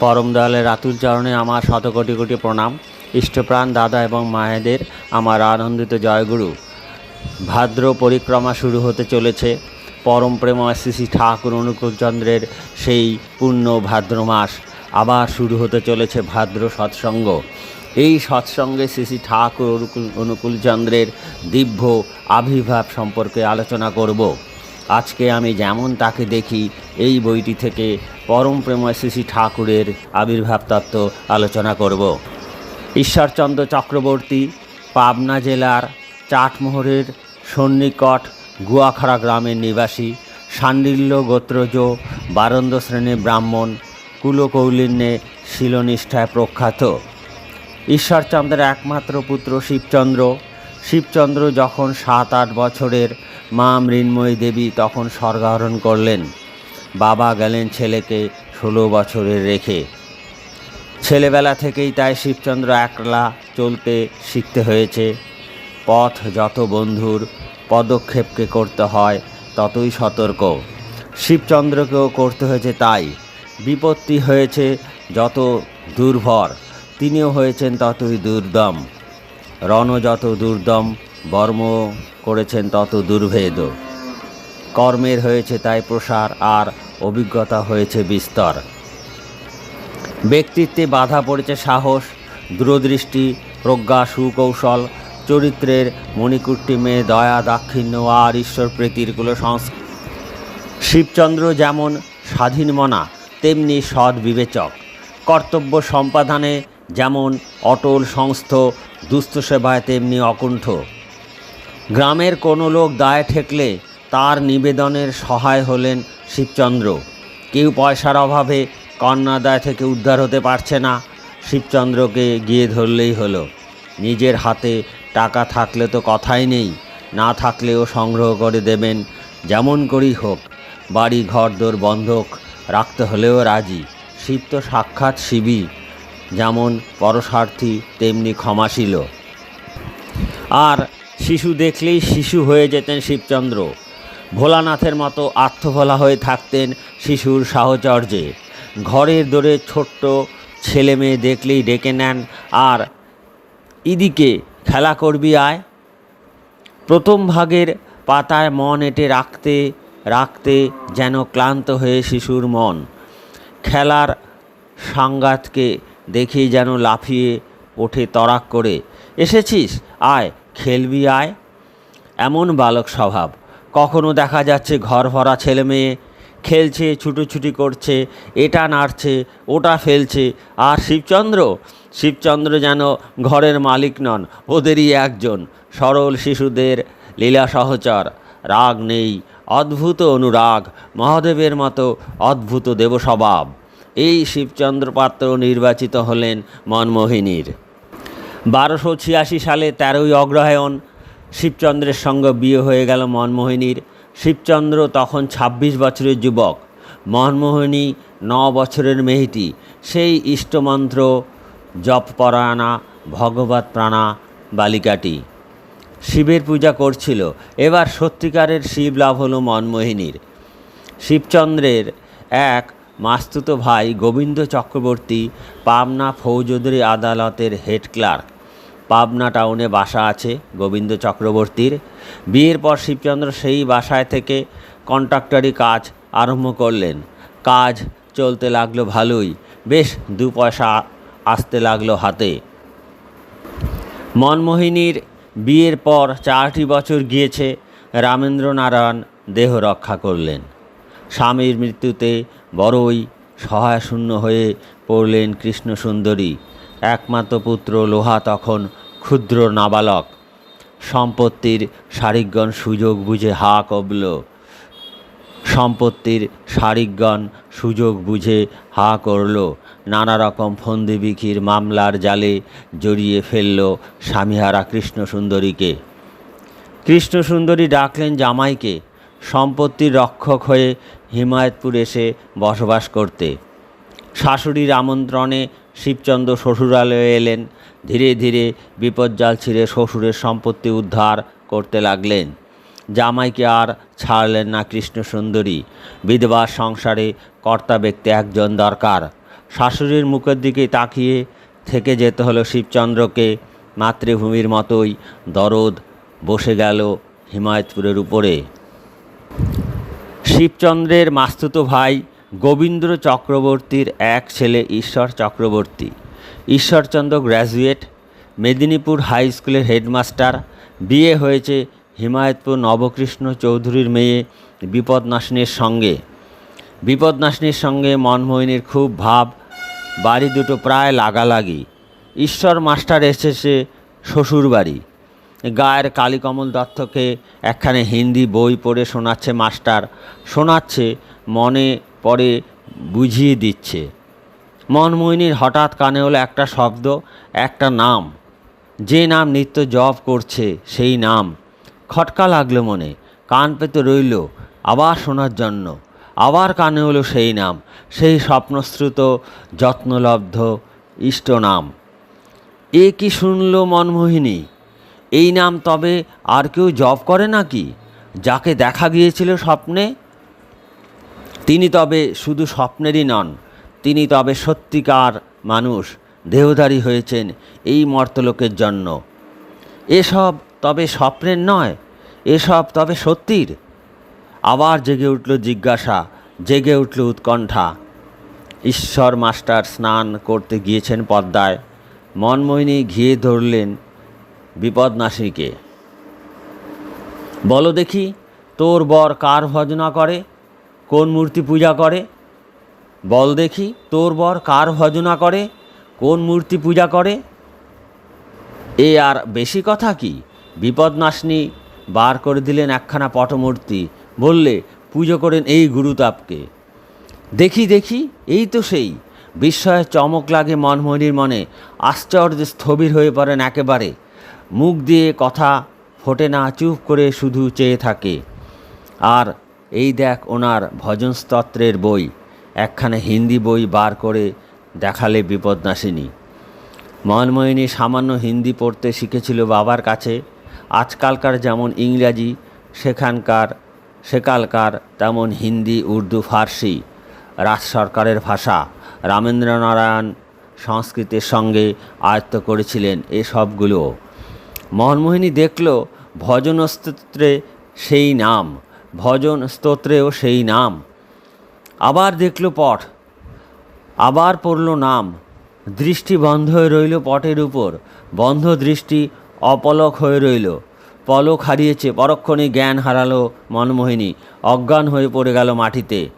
পরম দয়ালের আতুর চরণে আমার শত কোটি কোটি প্রণাম। ইষ্টপ্রাণ দাদা এবং মায়েদের আমার আনন্দিত জয়গুরু। ভাদ্র পরিক্রমা শুরু হতে চলেছে। পরম প্রেমা শ্রী ঠাকুর অনুকূলচন্দ্রের সেই পূর্ণ ভাদ্র মাস আবার শুরু হতে চলেছে ভাদ্র সৎসঙ্গ। এই সৎসঙ্গে শ্রী শ্রী ঠাকুর অনুকূল অনুকূলচন্দ্রের দিব্য আবির্ভাব সম্পর্কে আলোচনা করব। আজকে আমি যেমন তাকে দেখি এই বইটি থেকে পরম প্রেময় শ্রী ঠাকুরের আবির্ভাব তত্ত্ব আলোচনা করব। ঈশ্বরচন্দ্র চক্রবর্তী, পাবনা জেলার চাটমোহরের সন্নিকট গুয়াখাড়া গ্রামের নিবাসী সান্ডিল্য গোত্রজ বারন্দ শ্রেণির ব্রাহ্মণ কুলকৌলিন্যে শিলনিষ্ঠায় প্রখ্যাত। ঈশ্বরচন্দ্রের একমাত্র পুত্র শিবচন্দ্র। শিবচন্দ্র যখন সাত আট বছরের মা মৃন্ময়ী দেবী তখন স্বর্গারোহণ করলেন। বাবা গেলেন ছেলেকে ষোলো বছরের রেখে। ছেলেবেলা থেকেই তাই শিবচন্দ্র একলা চলতে শিখতে হয়েছে। পথ যত বন্ধুর পদক্ষেপকে করতে হয়, ততই সতর্ক। শিবচন্দ্রকেও করতে হয়েছে তাই। বিপত্তি হয়েছে যত দুর্ভর, তিনিও হয়েছেন ততই দুর্দম। রণ যত দুর্দম, বর্ম করেছেন তত দুর্ভেদ। কর্মের হয়েছে তাই প্রসার আর অভিজ্ঞতা হয়েছে বিস্তর। ব্যক্তিত্বে বাধা পড়েছে সাহস, দূরদৃষ্টি, প্রজ্ঞা, সুকৌশল, চরিত্রের মণিকুট্টি মেয়ে, দয়া, দাক্ষিণ্য আর ঈশ্বর প্রীতির কুলো সংস্কার শিবচন্দ্র যেমন স্বাধীনমনা তেমনি সৎ বিবেচক। কর্তব্য সম্পাদনে যেমন অটল সংস্থ, দুস্থ সেবায় তেমনি অকুণ্ঠ। গ্রামের কোনো লোক দায় ঠেকলে তার নিবেদনের সহায় হলেন শিবচন্দ্র। কেউ পয়সার অভাবে কন্যাদায় থেকে উদ্ধার হতে পারছে না। শিবচন্দ্রকে গিয়ে ধরলেই হলো। নিজের হাতে টাকা থাকলে তো কথাই নেই, না থাকলেও সংগ্রহ করে দেবেন। যেমন করেই হোক, বাড়ি, ঘর, দোর বন্ধক রাখতে হলেও রাজি। শিব তো সাক্ষাৎ শিবই, যেমন পরশার্থী তেমনি ক্ষমাশীল আর শিশু দেখলেই শিশু হয়ে যেতেন শিবচন্দ্র। ভোলানাথের মতো আত্মভোলা হয়ে থাকতেন শিশুর সাহচর্যে। ঘরের দোরে ছোট্ট ছেলে মেয়ে দেখলেই ডেকে নেন, আর ইদিকে খেলা করবি আয়। প্রথম ভাগের পাতায় মন এঁটে রাখতে রাখতে যেন ক্লান্ত হয়ে শিশুর মন। খেলার সাংঘাতকে দেখেই যেন লাফিয়ে ওঠে তরাক করে, এসেছিস? আয়, খেলবি আয়। এমন বালক স্বভাব। কখনো দেখা যাচ্ছে ঘর ভরা ছেলে মেয়ে খেলছে, ছুটোছুটি করছে, এটা নাড়ছে, ওটা ফেলছে। আর শিবচন্দ্র? শিবচন্দ্র যেন ঘরের মালিক নন, ওদেরই একজন, সরল শিশুদের লীলা সহচর। রাগ নেই, অদ্ভুত অনুরাগ, মহাদেবের মতো অদ্ভুত দেবস্বভাব। এই শিবচন্দ্র পাত্র নির্বাচিত হলেন মনমোহিনীর। বারোশো ছিয়াশি সালে তেরোই অগ্রহায়ণ শিবচন্দ্রের সঙ্গে বিয়ে হয়ে গেল মনমোহিনীর। শিবচন্দ্র তখন ২৬ বছরের যুবক। মনমোহিনী ন বছরের মেয়েটি সেই ইষ্টমন্ত্র জপ পরায়ণা ভগবত প্রাণা, বালিকাটি। শিবের পূজা করছিল। এবার সত্যিকারের শিব লাভ হলো মনমোহিনীর। শিবচন্দ্রের এক মাস্তুত ভাই গোবিন্দ চক্রবর্তী, পাবনা ফৌজদারি আদালতের হেড ক্লার্ক। পাবনা টাউনে বাসা আছে গোবিন্দ চক্রবর্তীর। বিয়ের পর শিবচন্দ্র সেই বাসায় থেকে কন্ট্রাক্টরি কাজ আরম্ভ করলেন। কাজ চলতে লাগল ভালোই, বেশ দু পয়সা আসতে লাগল হাতে। মনমোহিনীর বিয়ের পর চারটি বছর গিয়েছে রামেন্দ্র নারায়ণ দেহ রক্ষা করলেন। স্বামীর মৃত্যুতে বড়ই সহায়শূন্য হয়ে পড়লেন কৃষ্ণ সুন্দরী একমাত্র পুত্র লোহা তখন ক্ষুদ্র নাবালক। সম্পত্তির শারিকগণ সুযোগ বুঝে হা কবল। সম্পত্তির শারিকগণ সুযোগ বুঝে হা করল। নানা রকম ফন্দিবিকির মামলার জালে জড়িয়ে ফেলল স্বামীহারা কৃষ্ণ সুন্দরীকে কৃষ্ণ সুন্দরী ডাকলেন জামাইকে, সম্পত্তির রক্ষক হয়ে হিমায়তপুর এসে বসবাস করতে। শাশুড়ির আমন্ত্রণে শিবচন্দ্র শ্বশুরালয়ে এলেন। ধীরে ধীরে বিপজ্জাল ছিঁড়ে শ্বশুরের সম্পত্তি উদ্ধার করতে লাগলেন। জামাইকে আর ছাড়লেন না কৃষ্ণ সুন্দরী বিধবার সংসারে কর্তা ব্যক্তি একজন দরকার। শাশুড়ির মুখের দিকে তাকিয়ে থেকে যেতে হলো শিবচন্দ্রকে। মাতৃভূমির মতোই দরদ বসে গেল হিমায়তপুরের উপরে। শিবচন্দ্রের মাস্তুতো ভাই গোবিন্দ্র চক্রবর্তীর এক ছেলে ঈশ্বর চক্রবর্তী। ঈশ্বরচন্দ্র গ্র্যাজুয়েট, মেদিনীপুর হাই স্কুলের হেডমাস্টার, বিয়ে হয়েছে হিমায়তপুর নবকৃষ্ণ চৌধুরীর মেয়ে বিপদনাশিনীর সঙ্গে। বিপদনাশিনীর সঙ্গে মনমোহিনীর খুব ভাব, বাড়ি দুটো প্রায় লাগালাগি। ঈশ্বর মাস্টার এসেছে শ্বশুর বাড়ি। গায়ের কালীকমল দত্তকে একখানে হিন্দি বই পড়ে শোনাচ্ছে মাস্টার। শোনাচ্ছে মনে পড়ে বুঝিয়ে দিচ্ছে। মনমোহিনীর হঠাৎ কানে হলো একটা শব্দ, একটা নাম। যে নাম নিত্য জপ করছে, সেই নাম। খটকা লাগল মনে, কান পেতে রইল, আবার শোনার জন্য। আবার কানে হলো সেই নাম, সেই স্বপ্নশ্রুত, যত্নলব্ধ, ইষ্ট নাম। এ কি শুনল মনমোহিনী? এই নাম তবে আর কেউ জব করে নাকি? যাকে দেখা গিয়েছিল স্বপ্নে? তিনি তবে শুধু স্বপ্নেরই নন, তিনি তবে সত্যিকার মানুষ, দেহধারী হয়েছেন এই মর্তলোকের জন্য। এসব তবে স্বপ্নের নয়, এসব তবে সত্যির। আবার জেগে উঠল জিজ্ঞাসা, জেগে উঠল উৎকণ্ঠা। ঈশ্বর মাস্টার স্নান করতে গিয়েছেন পদ্মায়, মনমোহিনী ঘিয়ে ধরলেন বিপদনাশীকে বলো দেখি, তোর বর কার ভজনা করে? কোন মূর্তি পূজা করে? বল দেখি, তোর বর কার ভজনা করে? কোন মূর্তি পূজা করে? এ আর বেশি কথা কি? বিপদনাশিনী বার করে দিলেন একখানা পটমূর্তি, বললে, পুজো করেন এই গুরুতাপকে। দেখি দেখি, এই তো সেই। বিস্ময়ে চমক লাগে মনমনির মনে, আশ্চর্য স্থবির হয়ে পড়েন একেবারে। মুখ দিয়ে কথা ফোটে না, চুপ করে শুধু চেয়ে থাকে। আর এই দেখ ওনার ভজন স্তত্রের বই। একখানে হিন্দি বই বার করে দেখালে বিপদনাশিনী। মনমোহিনী সামান্য হিন্দি পড়তে শিখেছিল বাবার কাছে। আজকালকার যেমন ইংরাজি, সেখানকার, সেকালকার তেমন হিন্দি, উর্দু, ফার্সি, রাজ সরকারের ভাষা, রামেন্দ্রনারায়ণ সংস্কৃতের সঙ্গে আয়ত্ত করেছিলেন এসবগুলো মনমোহিনী দেখল ভজন স্তোত্রে সেই নাম। ভজন স্তোত্রেও সেই নাম। আবার দেখল পট, আবার পড়ল নাম। দৃষ্টি বন্ধ হয়ে রইল পটের উপর, বন্ধ দৃষ্টি অপলক হয়ে রইল। পলক হারিয়েছে, পরক্ষণে জ্ঞান হারালো মনমোহিনী, অজ্ঞান হয়ে পড়ে গেল মাটিতে।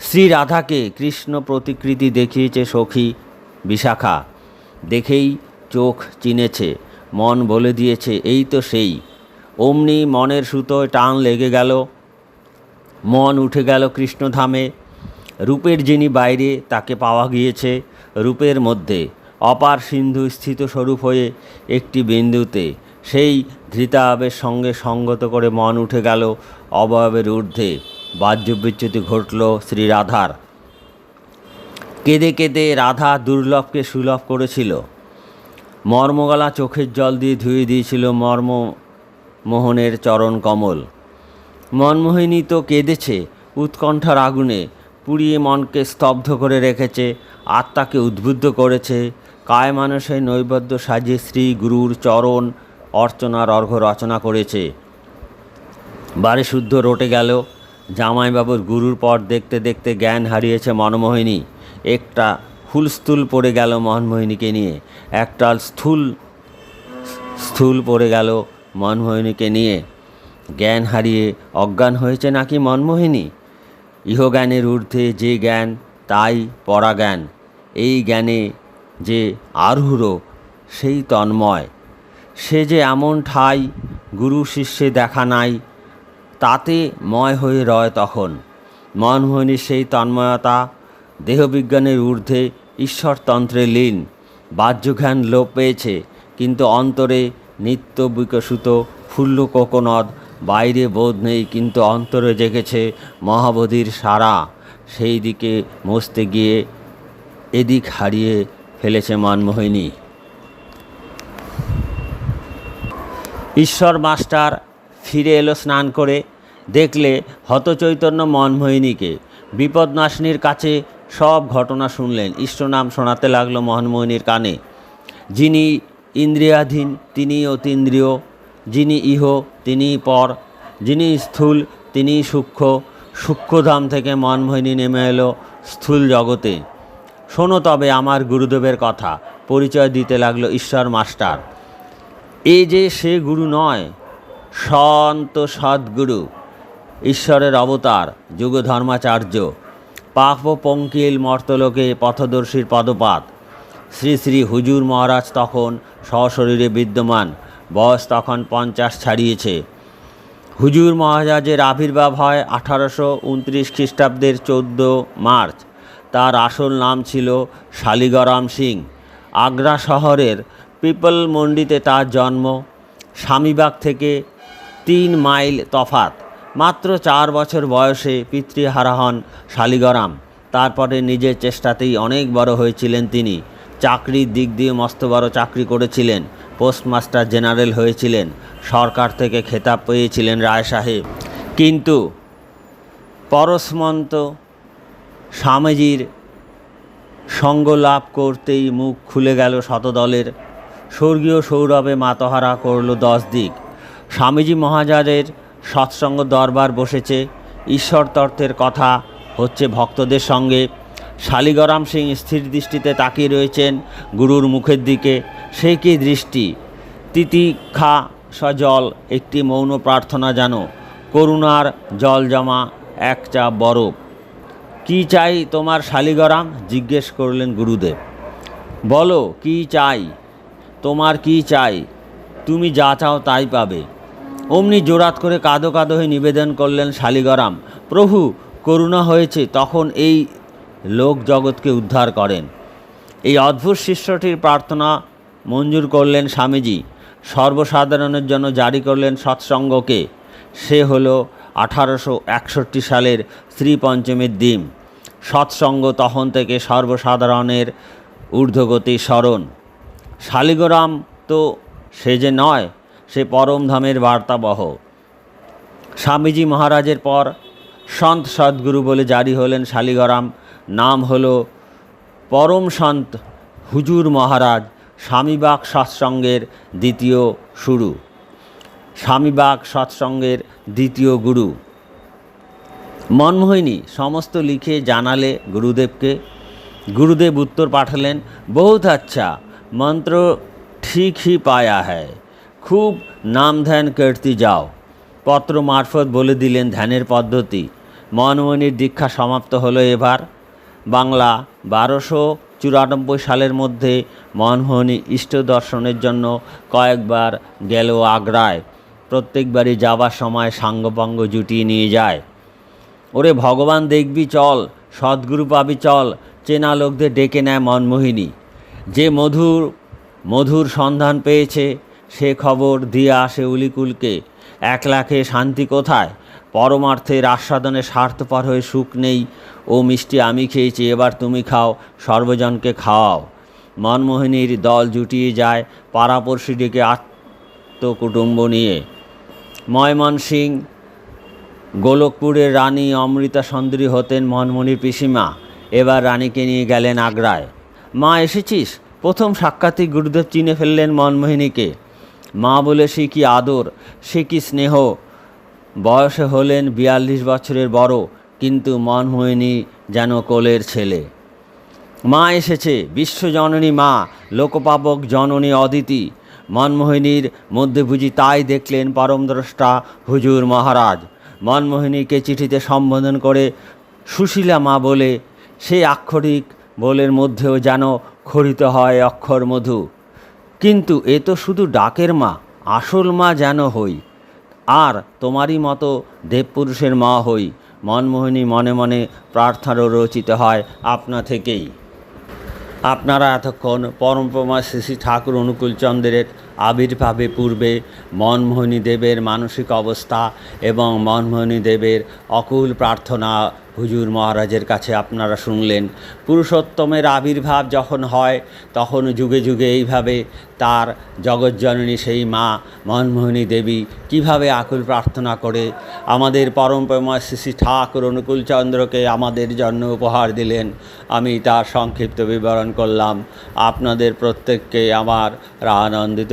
শ্রী রাধাকে কৃষ্ণ প্রতিকৃতি দেখিয়েছে সখী বিশাখা। দেখেই চোখ চিনেছে, মন বলে দিয়েছে, এই তো সেই। অমনি মনের সুতোয় টান লেগে গেল। মন উঠে গেল কৃষ্ণধামে। রূপের যিনি বাইরে, তাকে পাওয়া গিয়েছে রূপের মধ্যে। অপার সিন্ধু স্থিত স্বরূপ হয়ে একটি বিন্দুতে। সেই ধৃতাবের সঙ্গে সঙ্গত করে মন উঠে গেল অবয়বের ঊর্ধ্বে। বাহ্যবিচ্যুতি ঘটল শ্রী রাধার কেঁদে কেঁদে রাধা দুর্লভকে সুলভ করেছিল। মর্মগলা চোখের জল দিয়ে ধুয়ে দিয়েছিল মর্ম মোহনের চরণ কমল। মনমোহিনী তো কেঁদেছে উৎকণ্ঠার আগুনে, পুড়িয়ে মনকে স্তব্ধ করে রেখেছে, আত্মাকে উদ্বুদ্ধ করেছে কায় মানুষের নৈবেদ্য সাজিয়ে শ্রী গুরুর চরণ অর্চনার অর্ঘ্য রচনা করেছে। বাড়ি শুদ্ধ রটে গেল, জামাইবাবুর গুরুর পর দেখতে দেখতে জ্ঞান হারিয়েছে মনমোহিনী। একটা হুলস্থুল পড়ে গেল মনমোহিনীকে নিয়ে, একটা স্থূল স্থূল পড়ে গেল মনমোহিনীকে নিয়ে জ্ঞান হারিয়ে অজ্ঞান হয়েছে নাকি মনমোহিনী? ইহজ্ঞানের ঊর্ধ্বে যে জ্ঞান, তাই পরাজ্ঞান। এই জ্ঞানে যে আরূঢ়, সেই তন্ময়। সে যে এমন ঠাই গুরু শিষ্যে দেখা নাই, তাতে ময় হয়ে রয় তখন। মনমোহিনীর সেই তন্ময়তা দেহবিজ্ঞানের ঊর্ধ্বে ঈশ্বরতন্ত্রে লীন। বাহ্যজ্ঞান লোপ পেয়েছে, কিন্তু অন্তরে নিত্য বিকশিত ফুল্ল কোকনদ বাইরে বোধ নেই, কিন্তু অন্তরে জেগেছে মহাবোধির সারা। সেই দিকে মস্তে গিয়ে এদিক হারিয়ে ফেলেছে মনমোহিনী। ঈশ্বর মাস্টার ফিরে এলো স্নান করে, দেখলে হতচৈতন্য মনমোহিনীকে। বিপদনাশিনীর কাছে সব ঘটনা শুনলেন। ইষ্টনাম শোনাতে লাগল মনমোহিনীর কানে। যিনি ইন্দ্রিয়াধীন, তিনি অতীন্দ্রিয়, যিনি ইহ, তিনি পর, যিনি স্থূল, তিনি সূক্ষ্ম, সূক্ষ্মধাম থেকে মনমোহিনী নেমে এলো স্থূল জগতে। শোনো তবে আমার গুরুদেবের কথা, পরিচয় দিতে লাগল ঈশ্বর মাস্টার। এ যে সে গুরু নয়, সন্ত সদ্গুরু, ঈশ্বরের অবতার যুগ ধর্মাচার্য পাপ পঙ্কিল মর্তলোকে পথদর্শীর পদপাত। শ্রী শ্রী হুজুর মহারাজ তখন সশরীরে বিদ্যমান। বয়স তখন পঞ্চাশ ছাড়িয়েছে। হুজুর মহারাজের আবির্ভাব হয় আঠারোশো উনত্রিশ খ্রিস্টাব্দের চোদ্দ মার্চ। তার আসল নাম ছিল শালিগরাম সিং। আগ্রা শহরের পিপল মন্ডিতে তার জন্ম। স্বামীবাগ থেকে তিন মাইল তফাত মাত্র চার বছর বয়সে পিতৃহারা হন শালিগরাম। তারপরে নিজের চেষ্টাতেই অনেক বড় হয়েছিলেন তিনি। চাকরির দিক দিয়ে মস্ত বড় চাকরি করেছিলেন, পোস্টমাস্টার জেনারেল হয়েছিলেন, সরকার থেকে খেতাব পেয়েছিলেন রায় সাহেব। কিন্তু পরশমন্ত স্বামীজির সঙ্গ লাভ করতেই মুখ খুলে গেল শতদলের। স্বর্গীয় সৌরভে মাতহারা করল দশ দিক। স্বামীজি মহাজারের সৎসঙ্গ দরবার বসেছে ঈশ্বর তত্ত্বের কথা হচ্ছে ভক্তদের সঙ্গে। শালিগরাম সিং স্থির দৃষ্টিতে তাকিয়ে রয়েছেন গুরুর মুখের দিকে। সে কি দৃষ্টি? তিতিক্ষা সজল, একটি মৌন প্রার্থনা জানো করুণার জল জমা এক চাপ বরফ। কি চাই তোমার শালিগরাম? জিজ্ঞেস করলেন গুরুদেব। বলো, কি চাই? তোমার কি চাই? তুমি যা চাও তাই পাবে। অমনি জোরাত করে কাঁদো কাঁদো হয়ে নিবেদন করলেন শালিগরাম। প্রভু, করুণা হয়েছে, তখন এই লোক জগৎকে উদ্ধার করেন। এই অদ্ভুত শিষ্যটির প্রার্থনা মঞ্জুর করলেন স্বামীজি। সর্বসাধারণের জন্য জারি করলেন সৎসঙ্গকে। সে হলো আঠারোশো একষট্টি সালের শ্রী দিন। সৎসঙ্গ তখন থেকে সর্বসাধারণের ঊর্ধ্বগতি স্মরণ। শালিগরাম তো সে যে নয়, সে পরমধামের বার্তাবহ। স্বামীজি মহারাজের পর সন্ত সদ্গুরু বলে জারি হলেন শালিগরাম। নাম হল পরম সন্ত হুজুর মহারাজ স্বামীবাগ সৎসঙ্গের দ্বিতীয় শুরু স্বামীবাগ সৎসঙ্গের দ্বিতীয় গুরু। মনমোহিনী সমস্ত লিখে জানালে গুরুদেবকে। গুরুদেব উত্তর পাঠালেন, বহুত আচ্ছা মন্ত্র ঠিক হি পায়া হ্যায়। খুব নাম ধ্যান করতে যাও। পত্র মারফত বলে দিলেন ধ্যানের পদ্ধতি। মনমোহিনীর দীক্ষা সমাপ্ত হলো এবার। বাংলা বারোশো চুরানব্বই সালের মধ্যে মনমোহনী ইষ্ট দর্শনের জন্য কয়েকবার গেল আগ্রায়। প্রত্যেকবারই যাবার সময় সাঙ্গপাঙ্গ জুটিয়ে নিয়ে যায়। ওরে ভগবান দেখবি চল, সদ্গুরু পাবি চল, চেনা লোকদের ডেকে নেয় মনমোহিনী। যে মধুর মধুর সন্ধান পেয়েছে, সে খবর দিয়ে আসে উলিকুলকে। এক লাখে শান্তি কোথায়? পরমার্থের আস্বাদনে স্বার্থপর হয়ে সুখ নেই। ও মিষ্টি আমি খেয়েছি, এবার তুমি খাও, সর্বজনকে খাওয়াও। মনমোহিনীর দল জুটিয়ে যায় পাড়াপড়শি ডেকে আত্মকুটুম্ব নিয়ে। ময়মনসিং গোলকপুরের রানী অমৃতা সুন্দরী হতেন মনমনির পিসিমা। এবার রানীকে নিয়ে গেলেন আগ্রায়। মা, এসেছিস? প্রথম সাক্ষাৎই গুরুদেব চিনে ফেললেন মনমোহিনীকে। মা বলে, সে কি আদর? সে কি স্নেহ? বয়সে হলেন বিয়াল্লিশ বছরের বড়, কিন্তু মনমোহিনী যেন কোলের ছেলে। মা এসেছে বিশ্বজননী মা, লোকপাবক জননী অদিতি। মনমোহিনীর মধ্যে বুঝি তাই দেখলেন পরমদ্রষ্টা হুজুর মহারাজ। মনমোহিনীকে চিঠিতে সম্বোধন করে, সুশীলা মা বলে সেই আক্ষরিক বলের মধ্যেও যেন খরিত হয় অক্ষর মধু। কিন্তু এ তো শুধু ডাকের মা, আসল মা যেন হই। আর তোমারই মতো দেবপুরুষের মা হই। মনমোহিনী মনে মনে প্রার্থনারও রচিত হয় আপনা থেকেই। আপনারা এতক্ষণ পরমপ্রমা শ্রী ঠাকুর অনুকূলচন্দ্রের আবির্ভাবে পূর্বে মনমোহনী দেবের মানসিক অবস্থা এবং মনমোহনী দেবের অকুল প্রার্থনা হুজুর মহারাজের কাছে আপনারা শুনলেন। পুরুষোত্তমের আবির্ভাব যখন হয়, তখন যুগে যুগে এইভাবে তার জগজ্জননী সেই মা মনমোহনী দেবী কীভাবে আকুল প্রার্থনা করে, আমাদের পরমপ্রেমা শ্রী ঠাকুর অনুকূলচন্দ্রকে আমাদের জন্য উপহার দিলেন, আমি তার সংক্ষিপ্ত বিবরণ করলাম। আপনাদের প্রত্যেককে আমার আনন্দিত